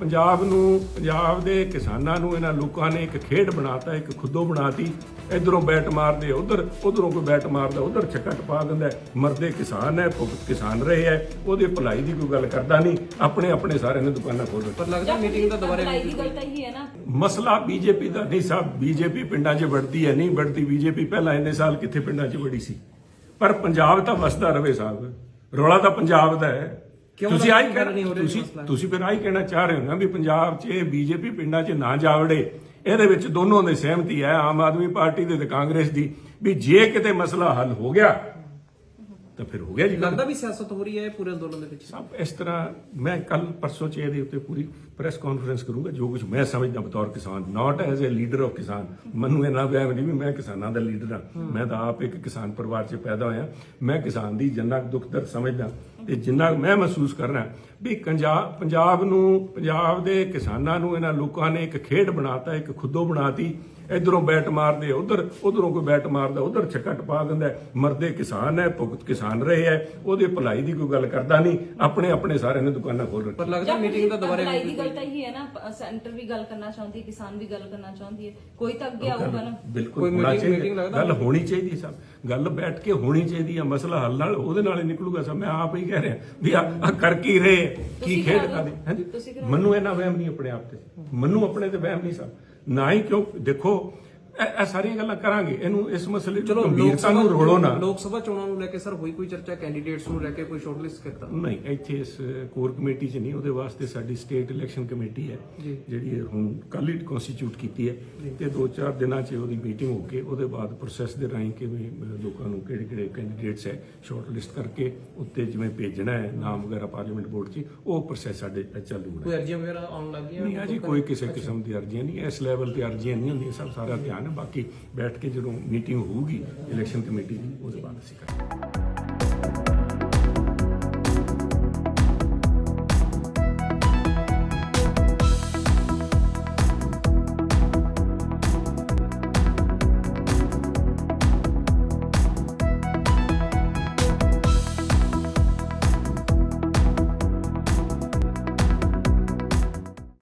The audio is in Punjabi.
ਪੰਜਾਬ ਨੂੰ ਪੰਜਾਬ ਦੇ ਕਿਸਾਨਾਂ ਨੂੰ ਇਹਨਾਂ ਲੋਕਾਂ ਨੇ ਇੱਕ ਖੇਡ ਬਣਾਤਾ ਇੱਕ ਖੁੱਦੋ ਬਣਾਤੀ। ਇਧਰੋਂ ਬੈਟ ਮਾਰਦੇ ਉਧਰ ਉਧਰੋਂ ਕੋਈ ਬੈਟ ਮਾਰਦਾ ਉਧਰ ਛੱਕਾ ਟਪਾ ਦਿੰਦਾ ਹੈ। ਮਰਦੇ ਕਿਸਾਨ ਹੈ ਭੁਗਤ ਕਿਸਾਨ ਰਹੇ ਹੈ ਉਹਦੇ ਭਲਾਈ ਦੀ ਕੋਈ ਗੱਲ ਕਰਦਾ ਨਹੀਂ। ਆਪਣੇ ਆਪਣੇ ਸਾਰਿਆਂ ਨੇ ਦੁਕਾਨਾਂ ਖੋਲ ਪਰ ਲੱਗਦਾ ਮੀਟਿੰਗ ਦਾ ਦੁਬਾਰਾ ਭਲਾਈ ਦੀ ਗੱਲ ਤਾਂ ਇਹੀ ਹੈ ਨਾ। ਮਸਲਾ ਬੀਜੇਪੀ ਦਾ ਨਹੀਂ ਸਾਹਿਬ ਬੀਜੇਪੀ ਪਿੰਡਾਂ 'ਚ ਵੜਦੀ ਹੈ ਨਹੀਂ ਵੜਦੀ ਬੀਜੇਪੀ। ਪਹਿਲਾਂ ਇੰਨੇ ਸਾਲ ਕਿੱਥੇ ਪਿੰਡਾਂ 'ਚ ਵੜੀ ਸੀ? ਪਰ ਪੰਜਾਬ ਤਾਂ ਵਸਦਾ ਰਵੇ ਸਾਹਿਬ। ਰੌਲਾ ਤਾਂ ਪੰਜਾਬ ਦਾ ਹੈ। ਕਿਉਂ ਤੁਸੀਂ ਆਈ ਰਹੀ ਤੁਸੀਂ? ਤੁਸੀਂ ਫਿਰ ਆਈ ਕਹਿਣਾ ਚਾਹ ਰਹੇ ਹੋ ਨਾ ਵੀ ਪੰਜਾਬ 'ਚ ਬੀਜੇਪੀ ਪਿੰਡਾਂ 'ਚ ਨਾ ਜਾਵੜੇ ਇਹਦੇ ਵਿੱਚ ਦੋਨੋਂ ਦੀ ਸਹਿਮਤੀ ਹੈ ਆਮ ਆਦਮੀ ਪਾਰਟੀ ਦੇ ਤੇ ਕਾਂਗਰਸ ਦੀ ਵੀ ਜੇ ਕਿਤੇ ਮਸਲਾ ਹੱਲ ਹੋ ਗਿਆ ਤਾਂ ਫਿਰ ਹੋ ਗਿਆ ਜੀ। ਲੱਗਦਾ ਵੀ ਸਿਆਸਤ ਹੋ ਰਹੀ ਹੈ ਪੂਰੇ ਅੰਦੋਲਨ ਦੇ ਵਿੱਚ। ਸਭ ਇਸ ਤਰ੍ਹਾਂ ਮੈਂ ਕੱਲ ਪਰਸੋਂ ਚ ਇਹਦੇ ਉੱਤੇ ਪੂਰੀ ਪ੍ਰੈਸ ਕਾਨਫਰੰਸ ਕਰੂੰਗਾ ਜੋ ਕੁਝ ਮੈਂ ਸਮਝਦਾ ਬਤੌਰ ਕਿਸਾਨ not as a leader of ਕਿਸਾਨ। ਮੈਨੂੰ ਇਹਨਾਂ ਵਹਿਮ ਨਹੀਂ ਵੀ ਮੈਂ ਕਿਸਾਨਾਂ ਦਾ ਲੀਡਰ ਹਾਂ। ਮੈਂ ਤਾਂ ਆਪ ਇੱਕ ਕਿਸਾਨ ਪਰਿਵਾਰ 'ਚ ਪੈਦਾ ਹੋਇਆ। ਮੈਂ ਕਿਸਾਨ ਦੀ ਜਿੰਨਾ ਦੁੱਖ ਦਰਦ ਸਮਝਦਾ ਤੇ ਜਿੰਨਾ ਮੈਂ ਮਹਿਸੂਸ ਕਰਨਾ ਵੀ ਪੰਜਾਬ ਪੰਜਾਬ ਨੂੰ ਪੰਜਾਬ ਦੇ ਕਿਸਾਨਾਂ ਨੂੰ ਇਹਨਾਂ ਲੋਕਾਂ ਨੇ ਇੱਕ ਖੇਡ ਬਣਾਤਾ ਇੱਕ ਖੁੱਦੋ ਬਣਾਤੀ। ਇਧਰੋਂ ਬੈਟ ਮਾਰਦੇ ਉਧਰ ਉਧਰੋਂ ਕੋਈ ਬੈਟ ਮਾਰਦਾ ਉਧਰ ਛੱਕਾ ਟਪਾ ਦਿੰਦਾ ਹੈ। ਮਰਦੇ ਕਿਸਾਨ ਹੈ ਭੁਗਤ ਕਿਸਾਨ ਰਹੇ ਹੈ। ਉਹਦੇ ਭਲਾਈ ਦੀ ਕੋਈ ਗੱਲ ਕਰਦਾ ਨਹੀਂ ਆਪਣੇ ਆਪਣੇ ਸਾਰਿਆਂ ਨੇ ਦੁਕਾਨਾਂ ਖੋਲ ਪਰ ਰੱਖੀਆਂ ਲੱਗਦਾ ਮੀਟਿੰਗ ਦਾ ਦੁਬਾਰਾ ਭਲਾਈ ਦੀ ਗੱਲ ਤਾਂ ਇਹੀ ਹੈ ਨਾ ਸੈਂਟਰ ਵੀ ਗੱਲ ਕਰਨਾ ਚਾਹੁੰਦੀ ਹੈ ਕਿਸਾਨ ਵੀ ਗੱਲ ਕਰਨਾ ਚਾਹੁੰਦੀ ਹੈ। ਕੋਈ ਤਾਂ ਅੱਗੇ ਆਊਗਾ ਨਾ। ਬਿਲਕੁਲ ਚਾਹੀਦਾ ਲੱਗਦਾ? ਗੱਲ ਹੋਣੀ ਚਾਹੀਦੀ ਸਭ ਗੱਲ ਬੈਠ ਕੇ ਹੋਣੀ ਚਾਹੀਦੀ ਹੈ। ਮਸਲਾ ਹੱਲ ਨਾਲ ਉਹਦੇ ਨਾਲ ਹੀ ਨਿਕਲੂਗਾ ਸਭ ਮੈਂ ਆਪ ਹੀ ਕਹਿ ਰਿਹਾ ਵੀ ਆ ਕਰ ਕੀ ਰਹੇ? ਹੈ? ਕੀ ਖੇਡ ਕਰਾ ਕਾਦੀ ਦਿਓ। ਹਾਂਜੀ। ਤੁਸੀਂ ਕਰਾ ਮੈਨੂੰ ਇਹਨਾਂ ਵਹਿਮ ਨਹੀਂ ਆਪਣੇ ਆਪ ਤੇ। ਮੈਨੂੰ ਆਪਣੇ ਤੇ ਵਹਿਮ ਨਹੀਂ ਸਭ ਨਾ ਹੀ ਕਿਉਂ? ਦੇਖੋ ਇਹ ਇਹ ਸਾਰੀਆਂ ਗੱਲਾਂ ਕਰਾਂਗੇ। ਇਹਨੂੰ ਇਸ ਮਸਲੇ ਨੂੰ ਗੰਭੀਰਤਾ ਨੂੰ ਰੋੜੋ ਨਾ। ਲੋਕ ਸਭਾ ਚੋਣਾਂ ਨੂੰ ਲੈ ਕੇ ਸਰ ਹੋਈ ਕੋਈ ਚਰਚਾ ਕੈਂਡੀਡੇਟਸ ਨੂੰ ਲੈ ਕੇ ਕੋਈ ਸ਼ਾਰਟਲਿਸਟ ਕੀਤਾ? ਨਹੀਂ ਇੱਥੇ ਇਸ ਕੋਰ ਕਮੇਟੀ 'ਚ ਨਹੀਂ ਉਹਦੇ ਵਾਸਤੇ ਸਾਡੀ ਸਟੇਟ ਇਲੈਕਸ਼ਨ ਕਮੇਟੀ ਹੈ। ਜਿਹੜੀ ਹੁਣ ਕੱਲ ਹੀ ਕਨਸਟੀਟਿਊਟ ਕੀਤੀ ਹੈ। ਤੇ 2-4 ਦਿਨਾਂ 'ਚ ਉਹਦੀ ਮੀਟਿੰਗ ਹੋ ਕੇ ਉਹਦੇ ਬਾਅਦ ਪ੍ਰੋਸੈਸ ਦੇ ਰਾਹੀਂ ਕਿਵੇਂ ਲੋਕਾਂ ਨੂੰ ਕਿਹੜੇ ਕਿਹੜੇ ਕੈਂਡੀਡੇਟਸ ਹੈ ਸ਼ਾਰਟ ਲਿਸਟ ਕਰਕੇ ਉੱਤੇ ਜਿਵੇਂ ਭੇਜਣਾ ਹੈ ਨਾਮ ਵਗੈਰਾ ਪਾਰਲੀਮੈਂਟ ਬੋਰਡ 'ਚ ਉਹ ਪ੍ਰੋਸੈਸ ਸਾਡੇ ਚਾਲੂ ਹੋਣਾ ਕੋਈ ਅਰਜ਼ੀਆਂ ਵਗੈਰਾ ਆਉਣ ਲੱਗ ਗਈਆਂ? ਨਹੀਂ ਅਜੀ ਕੋਈ ਕਿਸੇ ਕਿਸਮ ਦੀ ਅਰਜ਼ੀਆਂ ਨਹੀਂ ਇਸ ਲੈਵਲ ਤੇ ਅਰਜ਼ੀਆਂ ਨਹੀਂ ਹੁੰਦੀਆਂ ਸਭ ਸਾਰਾ ਧਿਆਨ ਹੈ ਬਾਕੀ ਬੈਠ ਕੇ ਜਦੋਂ ਮੀਟਿੰਗ ਹੋਊਗੀ ਇਲੈਕਸ਼ਨ ਕਮੇਟੀ ਦੀ ਉਹਦੇ ਬਾਅਦ ਅਸੀਂ ਕਰਾਂਗੇ।